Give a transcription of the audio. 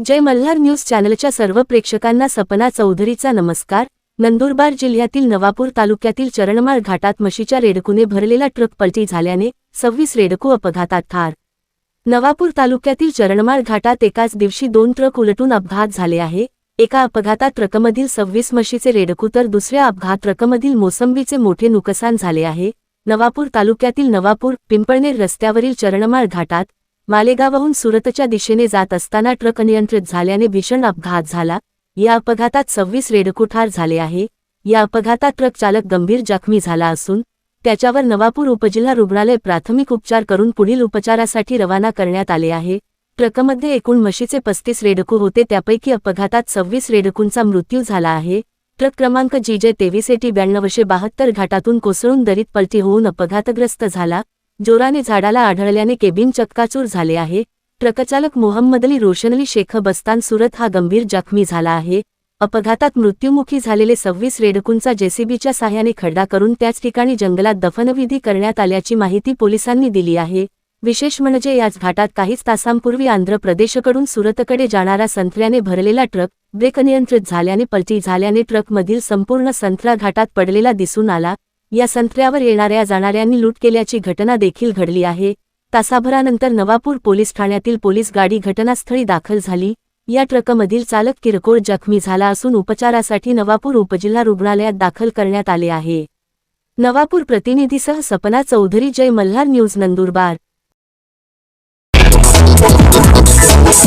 जय Malhar news चॅनलच्या सर्व प्रेक्षकांना सपना चौधरीचा नमस्कार. नंदुरबार जिल्ह्यातील नवापूर तालुक्यातील चरणमाळ घाटात म्हशीच्या रेडकूने भरलेला ट्रक पलटी झाल्याने सव्वीस रेडकू अपघातात ठार. नवापूर तालुक्यातील चरणमाळ घाटात एकाच दिवशी दोन ट्रक उलटून अपघात झाले आहे. एका अपघातात ट्रकमधील सव्वीस म्हशीचे रेडकू तर दुसऱ्या अपघात ट्रकमधील मोसंबीचे मोठे नुकसान झाले आहे. नवापूर तालुक्यातील नवापूर पिंपळनेर रस्त्यावरील चरणमाळ घाटात मालेगावहून सुरतच्या दिशेने जात असताना ट्रक अनियंत्रित झाल्याने भीषण अपघात झाला. या अपघातात सव्वीस रेडकू ठार झाले आहे. या अपघातात ट्रक चालक गंभीर जखमी झाला असून त्याच्यावर नवापूर उपजिल्हा रुग्णालय प्राथमिक उपचार करून पुढील उपचारासाठी रवाना करण्यात आले आहे. ट्रकमध्ये एकूण म्हशीचे पस्तीस रेडकू होते. त्यापैकी अपघातात सव्वीस रेडकूंचा मृत्यू झाला आहे. ट्रक क्रमांक जी जे तेवीस एटी ब्याण्णवशे बहात्तर घाटातून कोसळून दरीत पलटी होऊन अपघातग्रस्त झाला. जोराने झाडाला आढळल्याने केबिन चक्काचूर झाले आहे. ट्रकचालक मोहम्मदली रोशनली शेख बस्तान सुरत हा गंभीर जखमी झाला आहे. अपघातात मृत्युमुखी झालेले सव्वीस रेडकूंचा जेसीबीच्या साह्याने खड्डा करून त्याच ठिकाणी जंगलात दफनविधी करण्यात आल्याची माहिती पोलिसांनी दिली आहे. विशेष म्हणजे याच घाटात काहीच तासांपूर्वी आंध्र प्रदेशकडून सुरतकडे जाणारा संत्र्याने भरलेला ट्रक ब्रेक अनियंत्रित झाल्याने पलटी झाल्याने ट्रकमधील संपूर्ण संत्रा घाटात पडलेला दिसून आला. या संत्र्यावर येणाऱ्या जाणाऱ्यांनी लूट केल्याची घटना देखील घडली आहे. तासाभरानंतर नवापूर पोलीस ठाण्यातील पोलीस गाडी घटनास्थळी दाखल झाली. या ट्रकमधील चालक किरकोळ जखमी झाला असून उपचारासाठी नवापूर उपजिल्हा रुग्णालयात दाखल करण्यात आले आहे. नवापूर प्रतिनिधीसह सपना चौधरी जय मल्हार न्यूज नंदुरबार. Let's